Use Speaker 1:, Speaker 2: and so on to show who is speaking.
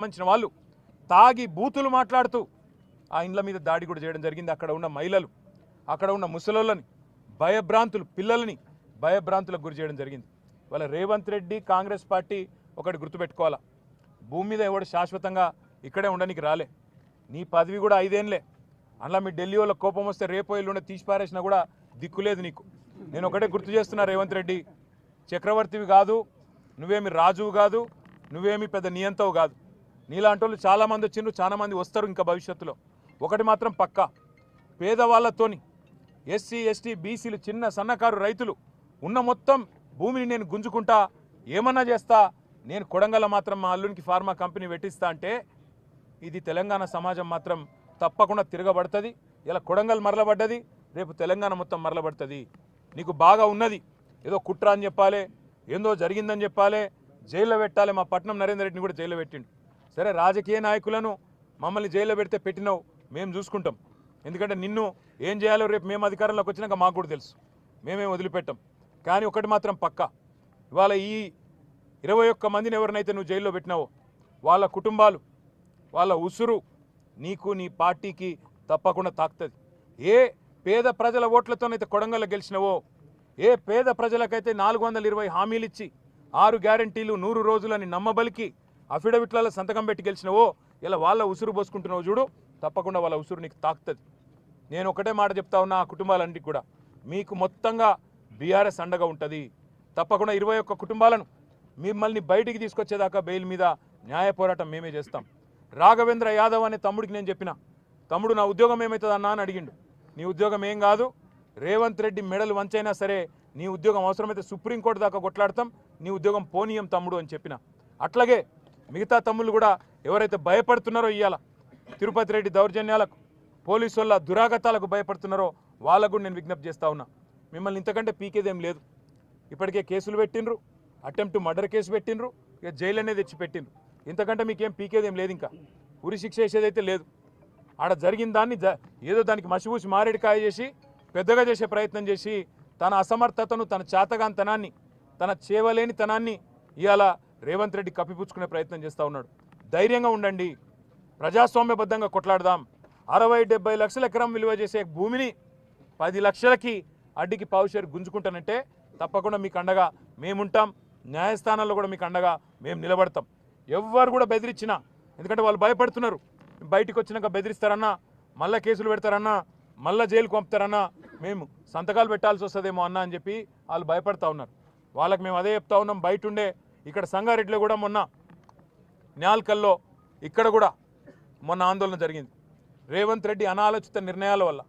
Speaker 1: సంబంధించిన వాళ్ళు తాగి బూతులు మాట్లాడుతూ ఆ ఇండ్ల మీద దాడి కూడా చేయడం జరిగింది. అక్కడ ఉన్న మహిళలు అక్కడ ఉన్న ముసలోళ్ళని భయభ్రాంతులు పిల్లలని భయభ్రాంతులకు గురి చేయడం జరిగింది. వాళ్ళ రేవంత్ రెడ్డి కాంగ్రెస్ పార్టీ ఒకటి గుర్తుపెట్టుకోవాలా? భూమి మీద ఎవడు శాశ్వతంగా ఇక్కడే ఉండడానికి రాలే. నీ పదవి కూడా ఐదేళ్ళే అలా మీ ఢిల్లీ వాళ్ళ కోపం వస్తే రేపో ఎల్లుండి తీసి పారేసినా కూడా దిక్కులేదు నీకు. నేను ఒకటే గుర్తు చేస్తున్నా రేవంత్ రెడ్డి చక్రవర్తివి కాదు నువ్వేమి రాజువు కాదు నువ్వేమి పెద్ద నియంతవు కాదు. నీలాంటి వాళ్ళు చాలామంది వచ్చిండ్రు చాలామంది వస్తారు ఇంకా భవిష్యత్తులో. ఒకటి మాత్రం పక్కా. పేదవాళ్ళతోని ఎస్సీ ఎస్టీ బీసీలు చిన్న సన్నకారు రైతులు ఉన్న మొత్తం భూమిని నేను గుంజుకుంటా ఏమన్నా చేస్తా నేను కొడంగల్ మాత్రం మా అల్లునికి ఫార్మా కంపెనీ పెట్టిస్తా అంటే ఇది తెలంగాణ సమాజం మాత్రం తప్పకుండా తిరగబడుతుంది. ఇలా కొడంగల్ మరలబడ్డది రేపు తెలంగాణ మొత్తం మరలబడుతుంది. నీకు బాగా ఉన్నది. ఏదో కుట్ర అని చెప్పాలి ఏందో జరిగిందని చెప్పాలి జైల్లో పెట్టాలి మా పట్నం నరేందర్ రెడ్డిని కూడా జైల్లో పెట్టిండు. సరే రాజకీయ నాయకులను మమ్మల్ని జైల్లో పెడితే పెట్టినావు మేము చూసుకుంటాం. ఎందుకంటే నిన్ను ఏం చేయాలో రేపు మేము అధికారంలోకి వచ్చినాక మాకు కూడా తెలుసు. మేమేం వదిలిపెట్టాం. కానీ ఒకటి మాత్రం పక్కా. ఇవాళ ఈ ఇరవై ఒక్క మందిని ఎవరినైతే నువ్వు జైల్లో పెట్టినావో వాళ్ళ కుటుంబాలు వాళ్ళ ఉసురు నీకు నీ పార్టీకి తప్పకుండా తాకుతుంది. ఏ పేద ప్రజల ఓట్లతోనైతే కొడంగల్లో గెలిచినవో ఏ పేద ప్రజలకైతే నాలుగు వందల ఇరవై హామీలు ఇచ్చి ఆరు గ్యారంటీలు నూరు రోజులని నమ్మబలికి అఫిడవిట్లలో సంతకం పెట్టి గెలిచినవో ఇలా వాళ్ళ ఉసురు పోసుకుంటున్నావు చూడు తప్పకుండా వాళ్ళ ఉసురు నీకు తాకుతుంది. నేను ఒకటే మాట చెప్తా ఉన్నా ఆ కుటుంబాలన్నిటికి కూడా. మీకు మొత్తంగా బీఆర్ఎస్ అండగా ఉంటుంది. తప్పకుండా ఇరవై ఒక్క కుటుంబాలను మిమ్మల్ని బయటికి తీసుకొచ్చేదాకా బెయిల్ మీద న్యాయ పోరాటం మేమే చేస్తాం. రాఘవేంద్ర యాదవ్ అనే తమ్ముడికి నేను చెప్పిన తమ్ముడు నా ఉద్యోగం ఏమవుతుంది అన్నా అని అడిగిండు. నీ ఉద్యోగం ఏం కాదు. రేవంత్ రెడ్డి మెడలు వంచైనా సరే నీ ఉద్యోగం అవసరమైతే సుప్రీంకోర్టు దాకా కొట్లాడతాం. నీ ఉద్యోగం పోనీయం తమ్ముడు అని చెప్పిన. అట్లాగే మిగతా తమ్ముళ్ళు కూడా ఎవరైతే భయపడుతున్నారో ఇవాళ తిరుపతి రెడ్డి దౌర్జన్యాలకు పోలీసు వాళ్ళ దురాగతాలకు భయపడుతున్నారో వాళ్ళకు కూడా నేను విజ్ఞప్తి చేస్తా ఉన్నా. మిమ్మల్ని ఇంతకంటే పీకేదేం లేదు. ఇప్పటికే కేసులు పెట్టిండ్రు అటెంప్ట్ మర్డర్ కేసు పెట్టిండ్రు ఇక జైలు అనేది తెచ్చి పెట్టిండ్రు ఇంతకంటే మీకేం పీకేదేం లేదు ఇంకా. ఉరి శిక్ష వేసేదైతే లేదు. ఆడ జరిగిన దాన్ని ఏదో దానికి మసిపూసి మారేడుకాయ చేసి పెద్దగా చేసే ప్రయత్నం చేసి తన అసమర్థతను తన చేతగాంతనాన్ని తన చేవలేని తనాన్ని ఇవాళ రేవంత్ రెడ్డి కప్పిపుచ్చుకునే ప్రయత్నం చేస్తూ ఉన్నాడు. ధైర్యంగా ఉండండి. ప్రజాస్వామ్యబద్ధంగా కొట్లాడదాం. అరవై డెబ్బై లక్షల ఎకరం విలువ చేసే భూమిని పది లక్షలకి అడ్డికి పావుషేరు గుంజుకుంటానంటే తప్పకుండా మీకు అండగా మేముంటాం. న్యాయస్థానాల్లో కూడా మీకు అండగా మేము నిలబడతాం. ఎవ్వరు కూడా బెదిరించినా ఎందుకంటే వాళ్ళు భయపడుతున్నారు. బయటికి వచ్చినాక బెదిరిస్తారన్నా మళ్ళీ కేసులు పెడతారన్నా మళ్ళీ జైలుకు పంపుతారన్నా మేము సంతకాలు పెట్టాల్సి వస్తుందేమో అన్నా అని చెప్పి వాళ్ళు భయపడతా ఉన్నారు. వాళ్ళకి మేము అదే చెప్తా ఉన్నాం బయట ఉండే ఇక్కడ సంగారెడ్డిలో కూడా మొన్న న్యాల్కల్లో ఇక్కడ కూడా మొన్న ఆందోళన జరిగింది. రేవంత్ రెడ్డి అనాలోచిత నిర్ణయాల వల్ల